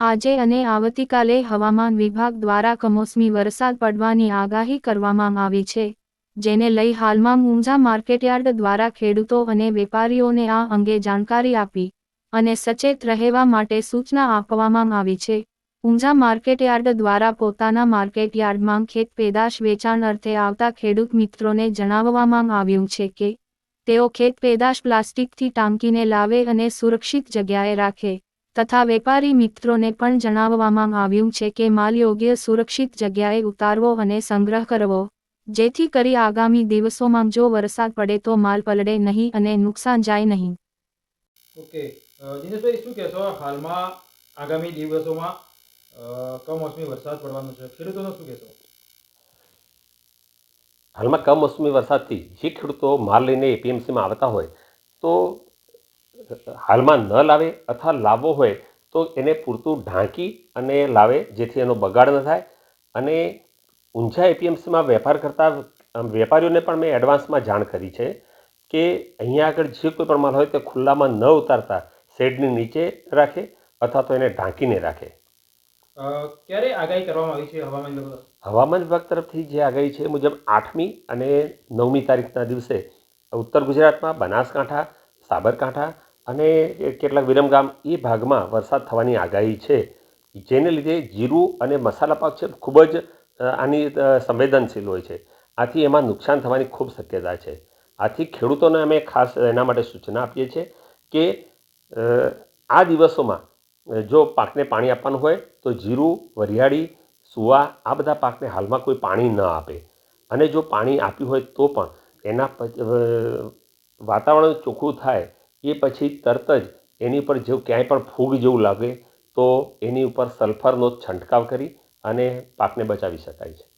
આજે અને આવતીકાલે હવામાન વિભાગ દ્વારા કમોસમી વરસાદ પડવાની આગાહી કરવામાં આવી છે, જેને લઈ હાલમાં ઊંઝા માર્કેટયાર્ડ દ્વારા ખેડૂતો અને વેપારીઓને આ અંગે જાણકારી આપી અને સચેત રહેવા માટે સૂચના આપવામાં આવી છે. ઊંઝા માર્કેટયાર્ડ દ્વારા પોતાના માર્કેટયાર્ડમાં ખેત પેદાશ વેચાણ અર્થે આવતા ખેડૂત મિત્રોને જણાવવામાં આવ્યું છે કે, તેઓ ખેત પેદાશ પ્લાસ્ટિકથી ટાંકીને લાવે અને સુરક્ષિત જગ્યાએ રાખે. તથા વેપારી મિત્રોને પણ જણાવવામાં આવ્યું છે કે માલ યોગ્ય સુરક્ષિત જગ્યાએ ઉતારવો અને સંગ્રહ કરવો જેથી કરી આગામી દિવસોમાં જો વરસાદ પડે તો માલ પલડે નહીં અને નુકસાન જાય નહીં. ઓકે દિનેશભાઈ શું કહેશો? હાલમાં આગામી દિવસોમાં કમોસમી વરસાદ પડવાનો છે. ખેડૂતોનો શું કહેશો? હાલમાં કમોસમી વરસાદથી જે ખેડૂતો માલ લઈને એપીએમસીમાં આવતા હોય તો હાલમાં ન લાવે અથવા લાવવો હોય તો એને પૂરતું ઢાંકી અને લાવે જેથી એનો બગાડ ન થાય. અને ઊંઝા એપીએમસીમાં વેપાર કરતા વેપારીઓને પણ મેં એડવાન્સમાં જાણ કરી છે કે અહીંયા આગળ જે કોઈ પણ માલ હોય તે ખુલ્લામાં ન ઉતારતા શેડની નીચે રાખે અથવા તો એને ઢાંકીને રાખે. ક્યારે આગાહી કરવામાં આવી છે હવામાન વિભાગ હવામાન વિભાગ તરફથી જે આગાહી છે મુજબ આઠમી અને નવમી તારીખના દિવસે ઉત્તર ગુજરાતમાં બનાસકાંઠા સાબરકાંઠા અને કેટલાક વિરમગામ એ ભાગમાં વરસાદ થવાની આગાહી છે. જેને લીધે જીરું અને મસાલા પાક છે, ખૂબ જ આની સંવેદનશીલ હોય છે. આથી એમાં નુકસાન થવાની ખૂબ શક્યતા છે. આથી ખેડૂતોને અમે ખાસ એના માટે સૂચના આપીએ છીએ કે આ દિવસોમાં જો પાકને પાણી આપવાનું હોય, તો જીરું, વરિયાળી, સુવા, આ બધા પાકને હાલમાં કોઈ પાણી ન આપે. અને જો પાણી આપ્યું હોય તો પણ એના વાતાવરણ ચોખ્ખું થાય એ પછી તરત જ એની પર જો ક્યાંય પણ ફૂગ જેવું લાગે, તો એની ઉપર સલ્ફરનો છંટકાવ કરી અને પાકને બચાવી શકાય છે.